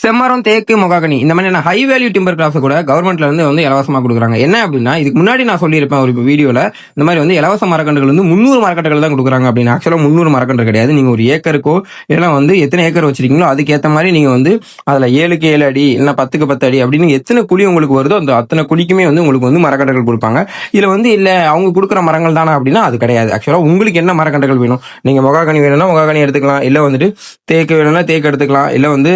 செம்மரம் தேக்கு மொகாகனி இந்த மாதிரியான ஹை வேல்யூ டிம்பர் கிராஃப்ட் கூட கவர்மெண்ட்ல இருந்து வந்து இலவசமா கொடுக்குறாங்க. என்ன அப்படின்னா இதுக்கு முன்னாடி நான் சொல்லியிருப்பேன் ஒரு வீடியோல இந்த மாதிரி வந்து இலவச மரக்கன்றுகள் வந்து முந்நூறு மரக்கன்றுகள் தான் கொடுக்குறாங்க அப்படின்னு. ஆக்சுவலா முந்நூறு மரக்கன்று கிடையாது. நீங்க ஒரு ஏக்கருக்கோ இல்லைன்னா வந்து எத்தனை ஏக்கர் வச்சிருக்கீங்களோ அதுக்கேற்ற மாதிரி நீங்க வந்து அதுல ஏழுக்கு ஏழு அடி இல்லைன்னா பத்துக்கு பத்து அடி அப்படின்னு எத்தனை குழி உங்களுக்கு வருதோ அந்த அத்தனை குழிக்குமே வந்து உங்களுக்கு வந்து மரக்கன்றுகள் கொடுப்பாங்க. இதுல வந்து இல்ல அவங்க கொடுக்குற மரங்கள் தானே அப்படின்னா அது கிடையாது. ஆக்சுவலா உங்களுக்கு என்ன மரக்கன்றுகள் வேணும்? நீங்க மொகாகனி வேணும்னா மொகாகனி எடுத்துக்கலாம். இல்ல வந்துட்டு தேக்கு வேணும்னா தேக்கு எடுத்துக்கலாம். இல்ல வந்து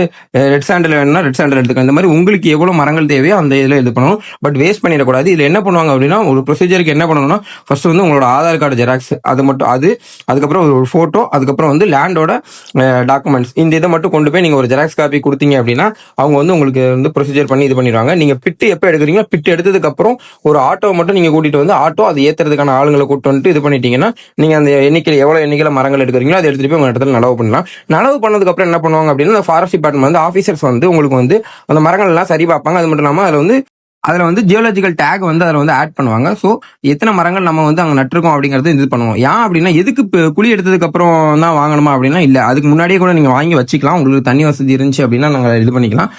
ரெட் சாண்டில் வேணும்னா ரெட் சாண்டில் எடுத்துக்கலாம். இந்த மாதிரி உங்களுக்கு எவ்வளவு மரங்கள் தேவையோ அந்த இதில் இது பண்ணணும். பட் வேஸ்ட் பண்ணிடக்கூடாது. இதில் என்ன பண்ணுவாங்க அப்படின்னா ஒரு ப்ரொசீஜருக்கு என்ன பண்ணணும்னா ஃபர்ஸ்ட் வந்து உங்களோட ஆதார் கார்டு ஜெராக்ஸ் அது மட்டும் அது அதுக்கப்புறம் ஒரு ஃபோட்டோ அதுக்கப்புறம் வந்து லேண்டோட டாக்குமெண்ட்ஸ் இந்த இதை மட்டும் கொண்டு போய் நீங்கள் ஒரு ஜெராக்ஸ் காப்பி கொடுத்தீங்க அப்படின்னா அவங்க வந்து உங்களுக்கு வந்து ப்ரொசீஜர் பண்ணி இது பண்ணிடுவாங்க. நீங்கள் பிட்டு எப்போ எடுக்கிறீங்களோ பிட்டு எடுத்ததுக்கப்புறம் ஒரு ஆட்டோ மட்டும் நீங்கள் கூட்டிட்டு வந்து ஆட்டோ அதை ஏற்றுறதுக்கான ஆளுங்களை கூட்டு வந்துட்டு இது பண்ணிட்டீங்கன்னா நீங்கள் அந்த எண்ணிக்கையில் எவ்வளோ எண்ணிக்கையில் மரங்கள் எடுக்கிறீங்களோ அதை எடுத்துகிட்டு போய் உங்கள் இடத்துல நடவு பண்ணலாம். நடவு பண்ணதுக்கப்புறம் என்ன பண்ணுவாங்க அப்படின்னா ஃபாரஸ்ட் டிபார்ட்மெண்ட் வந்து ஆஃபீஸர் ஆஃபீஸர்ஸ் வந்து உங்களுக்கு வந்து அந்த மரங்கள் எல்லாம் சரி பார்ப்பாங்க. அது மட்டும் இல்லாமல் அதில் வந்து அதில் வந்து ஜியோலஜிக்கல் டேக் வந்து அதில் வந்து ஆட் பண்ணுவாங்க. ஸோ எத்தனை மரங்கள் நம்ம வந்து அங்கே நட்டிருக்கோம் அப்படிங்கிறது இது பண்ணுவோம். ஏன் அப்படின்னா எதுக்கு இப்போ குழி எடுத்ததுக்கப்புறம் தான் வாங்கணுமா அப்படின்னா இல்லை. அதுக்கு முன்னாடியே கூட நீங்கள் வாங்கி வச்சுக்கலாம். உங்களுக்கு தண்ணி வசதி இருந்துச்சு அப்படின்னா நாங்கள் இது பண்ணிக்கலாம்.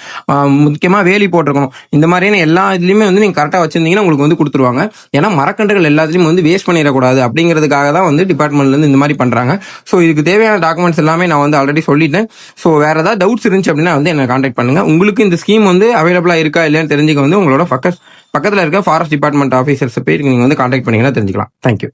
முக்கியமாக வேலி போட்டிருக்கணும். இந்த மாதிரியான எல்லா இதுலையுமே வந்து நீங்கள் கரெக்டாக வச்சுருந்தீங்கன்னா உங்களுக்கு வந்து கொடுத்துருவாங்க. ஏன்னா மரக்கன்றுகள் எல்லாத்துலையும் வந்து வேஸ்ட் பண்ணிடக்கூடாது அப்படிங்கிறதுக்காக தான் வந்து டிபார்ட்மெண்ட்லேருந்து இந்த மாதிரி பண்ணுறாங்க ஸோ இதுக்கு தேவையான டாக்குமெண்ட்ஸ் எல்லாமே நான் வந்து ஆல்ரெடி சொல்லிட்டேன். ஸோ வேறு ஏதாவது டவுட்ஸ் இருந்துச்சு அப்படின்னா வந்து என்னை காண்டாக்ட் பண்ணுங்கள் உங்களுக்கு இந்த ஸ்கீம் வந்து அவைலபிளாக இருக்கா இல்லையான்னு தெரிஞ்சுக்க வந்து உங்களோட பக்க பக்கத்தில் இருக்க ஃபாரஸ்ட் டிபார்ட்மெண்ட் ஆஃபீஸர்ஸ் போய் நீங்கள் வந்து காண்டாக்ட் பண்ணீங்கன்னா தெரிஞ்சுக்கலாம். தேங்க்யூ